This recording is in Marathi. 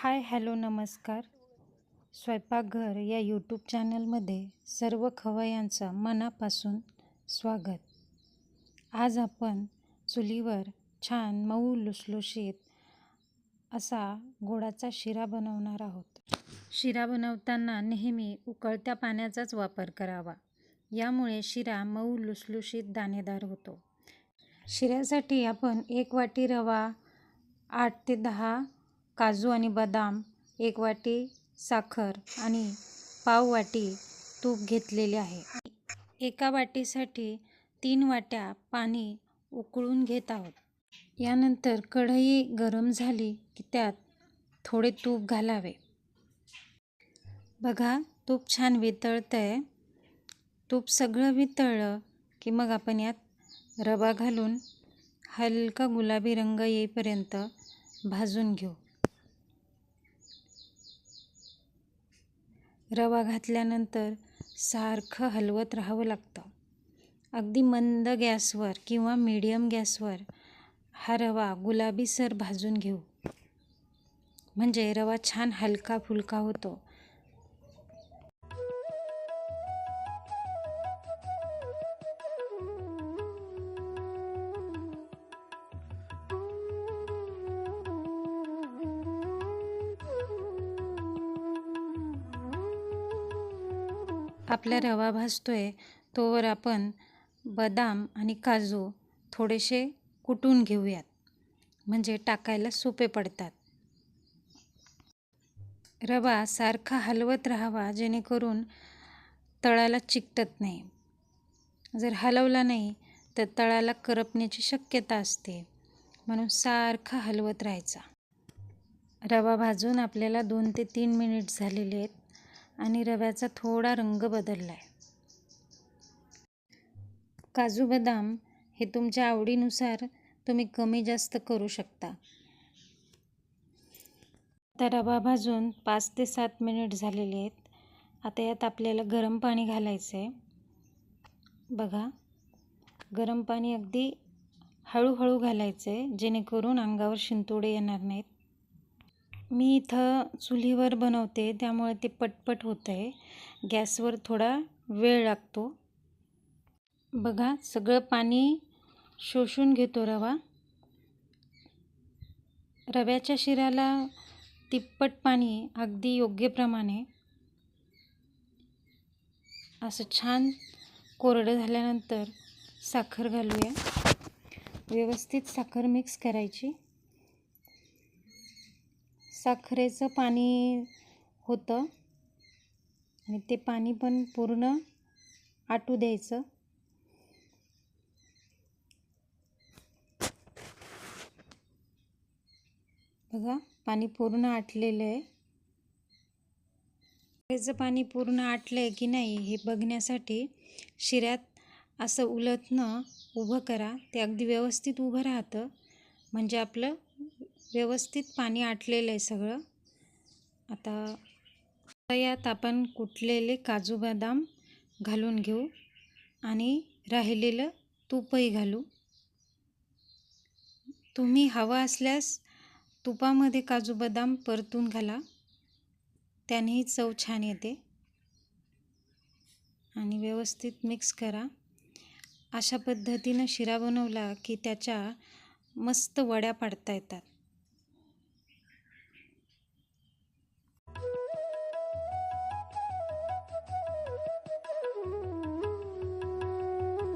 हाय हॅलो नमस्कार. स्वयंपाकघर या यूट्यूब चॅनलमध्ये सर्व खवयांचं मनापासून स्वागत. आज आपण चुलीवर छान मऊ लुसलुशीत असा गोडाचा शिरा बनवणार आहोत. शिरा बनवताना नेहमी उकळत्या पाण्याचाच वापर करावा. यामुळे शिरा मऊ लुसलुशीत दाणेदार होतो. शिऱ्यासाठी आपण एक वाटी रवा आठ ते दहा काजू आणि बदाम एक वाटी साखर आणि पाव वाटी तूप घेतलेले आहे. एका वाटीसाठी तीन वाट्या पाणी उकळून घेत आहोत. यानंतर कढई गरम झाली की त्यात थोडे तूप घालावे. बघा तूप छान वितळतं आहे तूप सगळं वितळलं की मग आपण यात रवा घालून हलका गुलाबी रंग येईपर्यंत भाजून घेऊ. रवा घातल्यानंतर सारखं हलवत राहावं लागतं. अगदी मंद गॅसवर किंवा मीडियम गॅसवर हा रवा गुलाबीसर भाजून घेऊ. म्हणजे रवा छान हलका फुलका होतो. आपला रवा भाजतोय तोवर आपण बदाम आणि काजू थोडेसे कुटून घेऊयात. म्हणजे टाकायला सोपे पडतात. रवा सारखा हलवत राहावा जेणेकरून तळाला चिकटत नाही. जर हलवला नाही तर तळाला करपण्याची शक्यता असते. म्हणून सारखा हलवत राहायचा. रवा भाजून आपल्याला दोन ते तीन मिनिट झालेले आहेत. आणि रव्याचा थोडा रंग बदलला आहे काजू बदाम हे तुमच्या आवडीनुसार तुम्ही कमी जास्त करू शकता. आता रवा भाजून पाच ते सात मिनिट झालेले आहेत. आता यात आपल्याला गरम पाणी घालायचं आहे बघा गरम पाणी अगदी हळूहळू घालायचं आहे जेणेकरून अंगावर शिंतोडे येणार नाहीत. मी इथं चुलीवर बनवते त्यामुळे ते पटपट होतं आहे गॅसवर थोडा वेळ लागतो. बघा सगळं पाणी शोषून घेतो रवा. रव्याच्या शिऱ्याला तिप्पट पाणी अगदी योग्य प्रमाणे. असं छान कोरडं झाल्यानंतर साखर घालूया. व्यवस्थित साखर मिक्स करायची. साखरेचं पाणी होतं. आणि ते पाणी पण पूर्ण आटू द्यायचं. बघा पाणी पूर्ण आटलेलं आहे. साखरेचं पाणी पूर्ण आटलं आहे की नाही हे बघण्यासाठी शिऱ्यात असं उलटणं उभं करा. ते अगदी व्यवस्थित उभं राहतं. म्हणजे आपलं व्यवस्थित पाणी आटलेलं आहे सगळं. आता यात आपण कुटलेले काजू बदाम घालून घेऊ आणि राहिलेलं तूपही घालू. तुम्ही हवा असल्यास तुपामध्ये काजू बदाम परतून घाला. त्यानेही चव छान येते. आणि व्यवस्थित मिक्स करा. अशा पद्धतीनं शिरा बनवला की त्याच्या मस्त वड्या पाडता येतात.